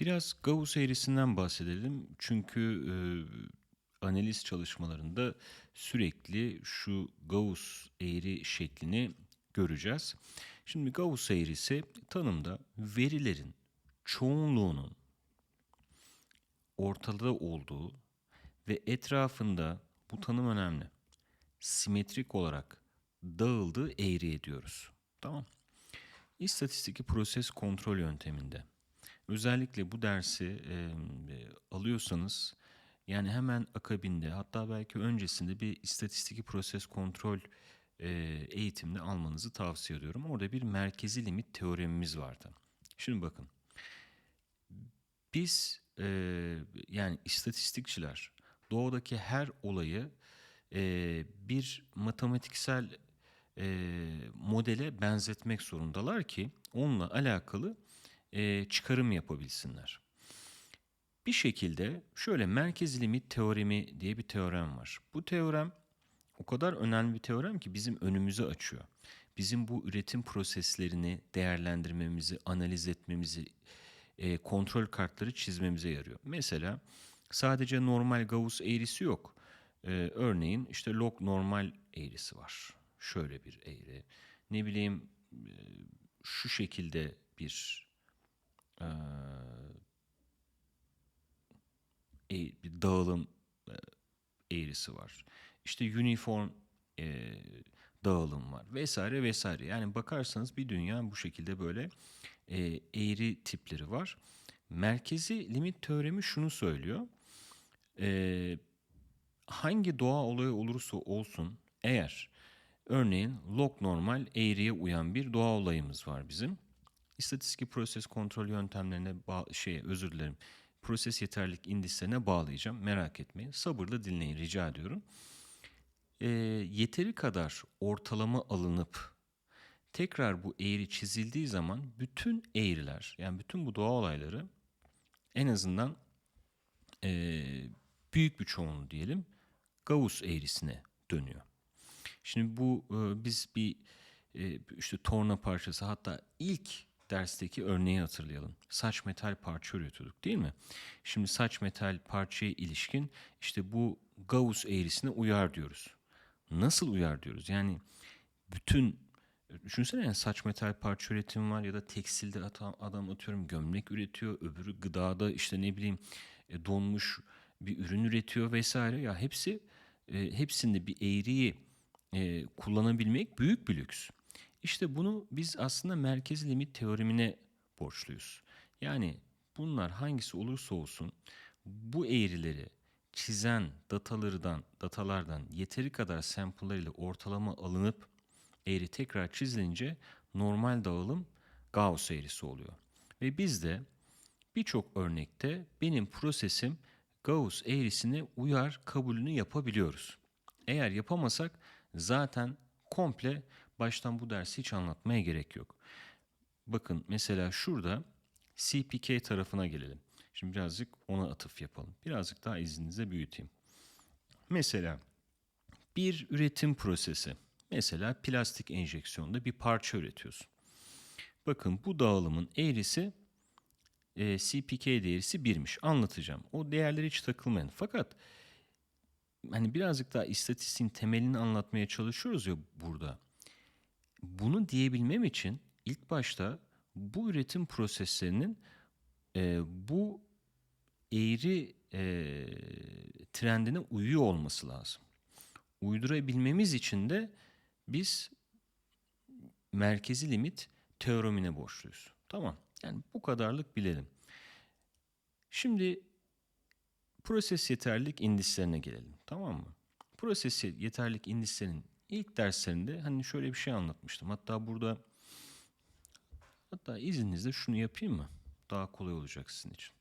Biraz Gauss eğrisinden bahsedelim. Çünkü e, analiz çalışmalarında sürekli şu Gauss eğri şeklini göreceğiz. Şimdi Gauss eğrisi tanımda verilerin çoğunluğunun ortada olduğu ve etrafında bu tanım önemli. Simetrik olarak dağıldığı eğri ediyoruz. Tamam. İstatistiki proses kontrol yönteminde özellikle bu dersi e, alıyorsanız yani hemen akabinde hatta belki öncesinde bir istatistiki proses kontrol e, eğitimini almanızı tavsiye ediyorum. Orada bir merkezi limit teoremimiz vardı. Şimdi bakın biz e, yani istatistikçiler doğadaki her olayı e, bir matematiksel e, modele benzetmek zorundalar ki onunla alakalı e, çıkarım yapabilsinler. Bir şekilde şöyle merkez limit teoremi diye bir teorem var. Bu teorem o kadar önemli bir teorem ki bizim önümüzü açıyor. Bizim bu üretim proseslerini değerlendirmemizi, analiz etmemizi, e, kontrol kartları çizmemize yarıyor. Mesela sadece normal Gauss eğrisi yok. E, örneğin işte log normal eğrisi var. Şöyle bir eğri. Ne bileyim e, şu şekilde bir e, e, bir dağılım e, eğrisi var. İşte uniform e, dağılım var vesaire vesaire. Yani bakarsanız bir dünya bu şekilde böyle e, eğri tipleri var. Merkezi limit teoremi şunu söylüyor. E, hangi doğa olayı olursa olsun eğer örneğin log normal eğriye uyan bir doğa olayımız var bizim. İstatistik proses kontrol yöntemlerine şey özür dilerim. Proses yeterlilik indislerine bağlayacağım. Merak etmeyin. Sabırla dinleyin rica ediyorum. E, yeteri kadar ortalama alınıp tekrar bu eğri çizildiği zaman bütün eğriler yani bütün bu doğa olayları en azından e, büyük bir çoğunluğu diyelim Gauss eğrisine dönüyor. Şimdi bu e, biz bir e, işte torna parçası hatta ilk dersteki örneği hatırlayalım. Saç metal parça üretiyorduk değil mi? Şimdi saç metal parçaya ilişkin işte bu Gauss eğrisine uyar diyoruz. Nasıl uyar diyoruz? Yani bütün düşünsene yani saç metal parça üretimi var ya da tekstilde adam atıyorum gömlek üretiyor, öbürü gıdada işte ne bileyim e, donmuş bir ürün üretiyor vesaire. Ya hepsi e, hepsinde bir eğriyi e, kullanabilmek büyük bir lüks. İşte bunu biz aslında merkez limit teoremine borçluyuz. Yani bunlar hangisi olursa olsun bu eğrileri çizen datalardan, datalardan yeteri kadar sample'lar ile ortalama alınıp eğri tekrar çizilince normal dağılım Gauss eğrisi oluyor. Ve biz de birçok örnekte benim prosesim Gauss eğrisine uyar kabulünü yapabiliyoruz. Eğer yapamasak zaten komple baştan bu dersi hiç anlatmaya gerek yok. Bakın mesela şurada CPK tarafına gelelim. Şimdi birazcık ona atıf yapalım. Birazcık daha izninizle büyüteyim. Mesela bir üretim prosesi. Mesela plastik enjeksiyonda bir parça üretiyorsun. Bakın bu dağılımın eğrisi e, CPK değerisi 1'miş. Anlatacağım. O değerleri hiç takılmayın. Fakat hani birazcık daha istatistiğin temelini anlatmaya çalışıyoruz ya burada. Bunu diyebilmem için ilk başta bu üretim proseslerinin e, bu eğri e, trendine uyuyor olması lazım. Uydurabilmemiz için de biz merkezi limit teoremine borçluyuz. Tamam. Yani bu kadarlık bilelim. Şimdi proses yeterlilik indislerine gelelim. Tamam mı? Proses yeterlilik indislerinin ilk derslerinde hani şöyle bir şey anlatmıştım. Hatta burada hatta izninizle şunu yapayım mı? Daha kolay olacak sizin için.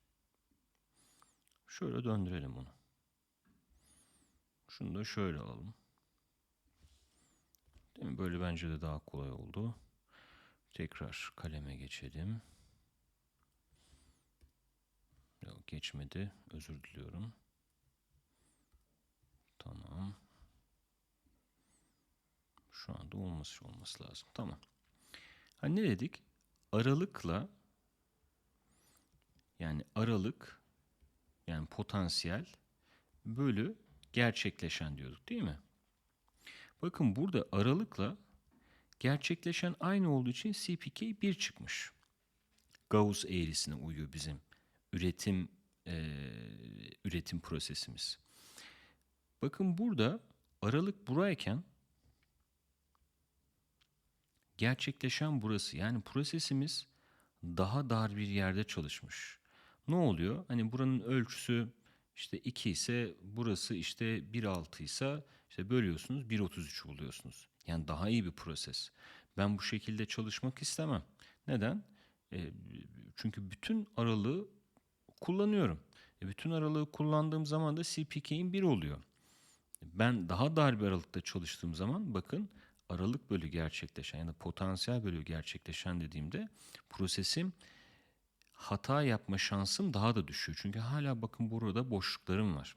Şöyle döndürelim onu. Şunu da şöyle alalım. Değil mi? Böyle bence de daha kolay oldu. Tekrar kaleme geçelim. Yok geçmedi. Özür diliyorum. Tamam. Şu anda olması olması lazım. Tamam. Hani ne dedik? Aralıkla yani aralık yani potansiyel bölü gerçekleşen diyorduk değil mi? Bakın burada aralıkla gerçekleşen aynı olduğu için CPK 1 çıkmış. Gauss eğrisine uyuyor bizim üretim eee, üretim prosesimiz. Bakın burada aralık burayken gerçekleşen burası. Yani prosesimiz daha dar bir yerde çalışmış. Ne oluyor? Hani buranın ölçüsü işte 2 ise burası işte 1.6 ise işte bölüyorsunuz 1.33 buluyorsunuz. Yani daha iyi bir proses. Ben bu şekilde çalışmak istemem. Neden? E, çünkü bütün aralığı kullanıyorum. E, bütün aralığı kullandığım zaman da CPK'in 1 oluyor. Ben daha dar bir aralıkta çalıştığım zaman bakın aralık bölü gerçekleşen ya da potansiyel bölü gerçekleşen dediğimde prosesim hata yapma şansım daha da düşüyor. Çünkü hala bakın burada boşluklarım var.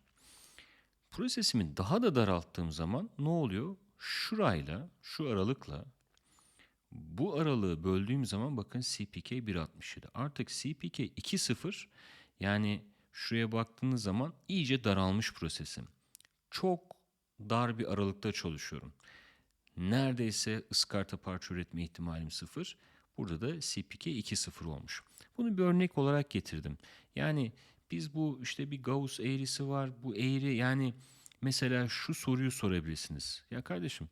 Prosesimi daha da daralttığım zaman ne oluyor? Şurayla, şu aralıkla bu aralığı böldüğüm zaman bakın CPK 1.67. Artık CPK 2.0 yani şuraya baktığınız zaman iyice daralmış prosesim. Çok dar bir aralıkta çalışıyorum. Neredeyse ıskarta parça üretme ihtimalim sıfır. Burada da CPK 2.0 olmuş. Bunu bir örnek olarak getirdim. Yani biz bu işte bir Gauss eğrisi var. Bu eğri yani mesela şu soruyu sorabilirsiniz. Ya kardeşim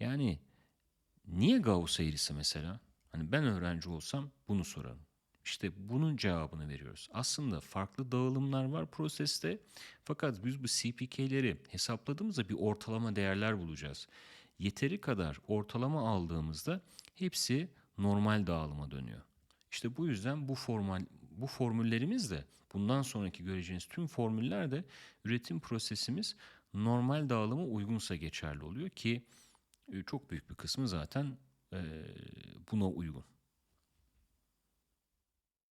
yani niye Gauss eğrisi mesela? Hani ben öğrenci olsam bunu sorarım. İşte bunun cevabını veriyoruz. Aslında farklı dağılımlar var proseste. Fakat biz bu CPK'leri hesapladığımızda bir ortalama değerler bulacağız. Yeteri kadar ortalama aldığımızda hepsi normal dağılıma dönüyor. İşte bu yüzden bu formal bu formüllerimiz de bundan sonraki göreceğiniz tüm formüller de üretim prosesimiz normal dağılıma uygunsa geçerli oluyor ki e, çok büyük bir kısmı zaten e, buna uygun.